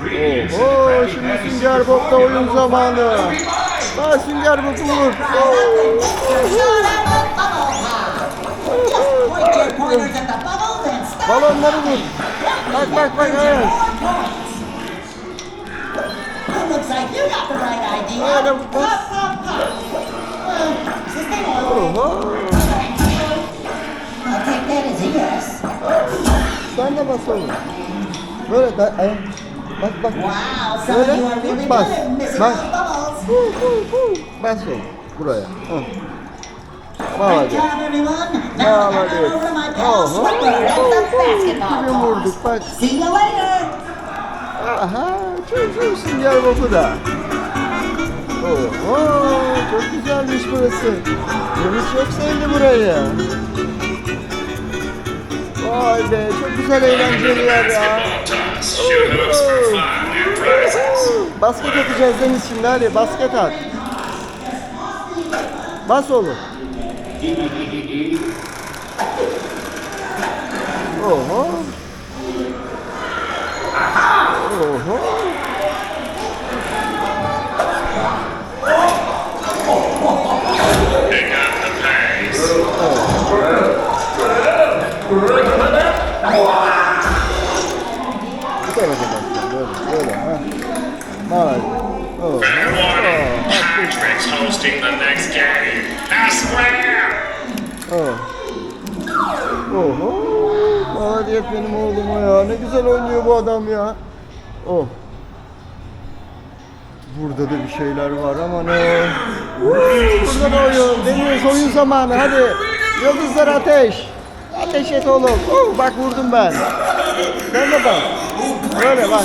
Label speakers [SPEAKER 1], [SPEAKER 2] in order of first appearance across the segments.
[SPEAKER 1] Krabby
[SPEAKER 2] şimdi Sünger Bob'da oyun zamanı. Ha Sünger Bob'u vur. Balonları vur. Bak bak bak evet. Öyle. Oho. Sen de bas. Böyle da, ay, bak bak.
[SPEAKER 3] Wow, some
[SPEAKER 2] Öyle,
[SPEAKER 3] of you are really
[SPEAKER 2] bas.
[SPEAKER 3] bubbles.
[SPEAKER 2] Hu, hu, hu. Bas oğlum. Buraya. Hı.
[SPEAKER 3] My pal
[SPEAKER 2] Oho.
[SPEAKER 3] Court.
[SPEAKER 2] vurduk bak. Aha. Çok Sünger Bob'u da. Oho. Çok güzelmiş burası. Deniz çok sevdi burayı. Vay be çok güzel eğlenceli yer ya. Basket atacağız Deniz şimdi hadi basket at. Bas oğlum. Oho. Oho.
[SPEAKER 4] Pick up the pace.
[SPEAKER 2] Bu tarafa basacağım böyle böyle ha. Vay. Oho.
[SPEAKER 4] Warning. Patrick's hosting the next game. Now square.
[SPEAKER 2] Oh. Oho. Maliyet benim oğluma ya. Ne güzel oynuyor bu adam ya. Oh. Burada da bir şeyler var ama ne? Burada da oyun. Deniyoruz oyun zamanı. Hadi. Yıldızlar ateş. Ateş et oğlum. Oh, bak vurdum ben. Sen de bak. Böyle bak.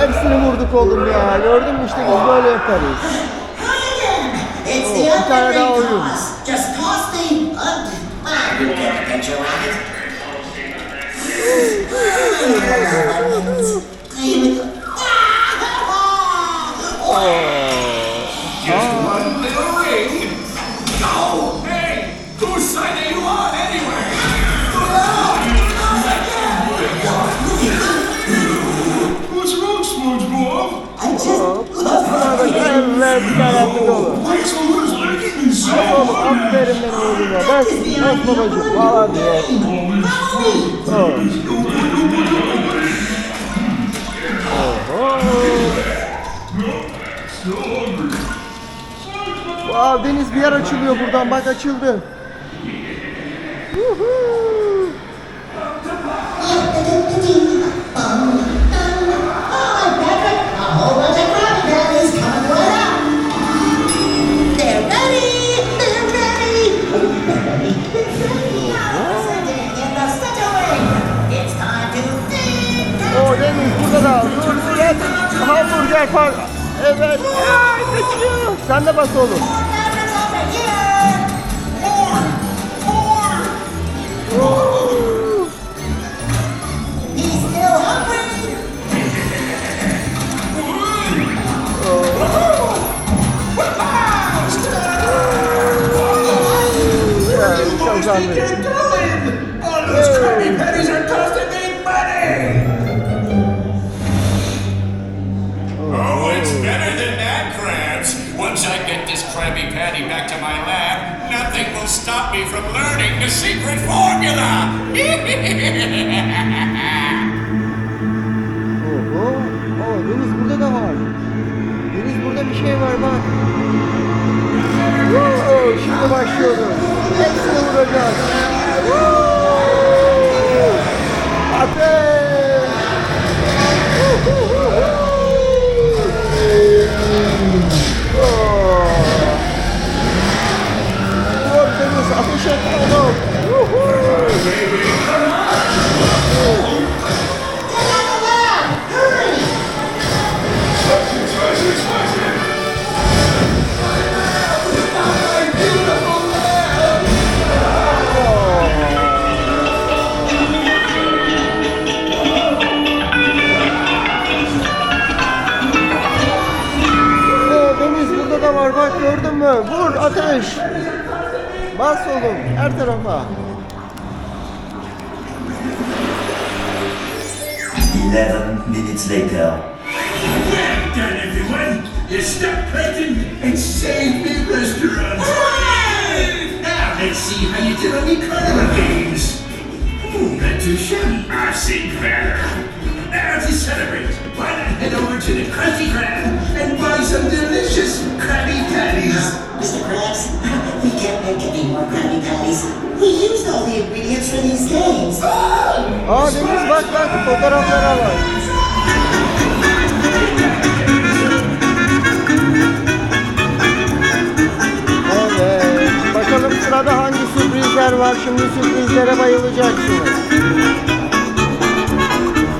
[SPEAKER 2] Hepsini vurduk oğlum ya. Gördün mü işte biz böyle yaparız. Bir tane daha oyun.
[SPEAKER 5] Always making me so
[SPEAKER 2] Oğlum aferin benim oğluma. Bas, bas babacığım falan diyor. Oh. Wow, deniz bir yer açılıyor buradan. Bak açıldı. Woohoo. Par. Evet. Sen de bas oğlum.
[SPEAKER 1] Krabby
[SPEAKER 4] Patty back to my lab, nothing will stop me from learning the secret formula.
[SPEAKER 2] Poşet oğlum. var bak gördün mü? Vur ateş. Bas oğlum her tarafa.
[SPEAKER 6] 11 minutes later.
[SPEAKER 1] Well done, everyone! You stopped fighting and saved me restaurant! Now let's see how you do on the carnival games! Ooh, not too shabby. I see better. Now to celebrate, why not head over to the Krusty Krab and buy some delicious Krabby Patties?
[SPEAKER 3] Krabby Patties. We used all the ingredients for these games.
[SPEAKER 2] Aa Deniz bak bak fotoğraflara bak. Evet. Bakalım sırada hangi sürprizler var. Şimdi sürprizlere bayılacaksınız.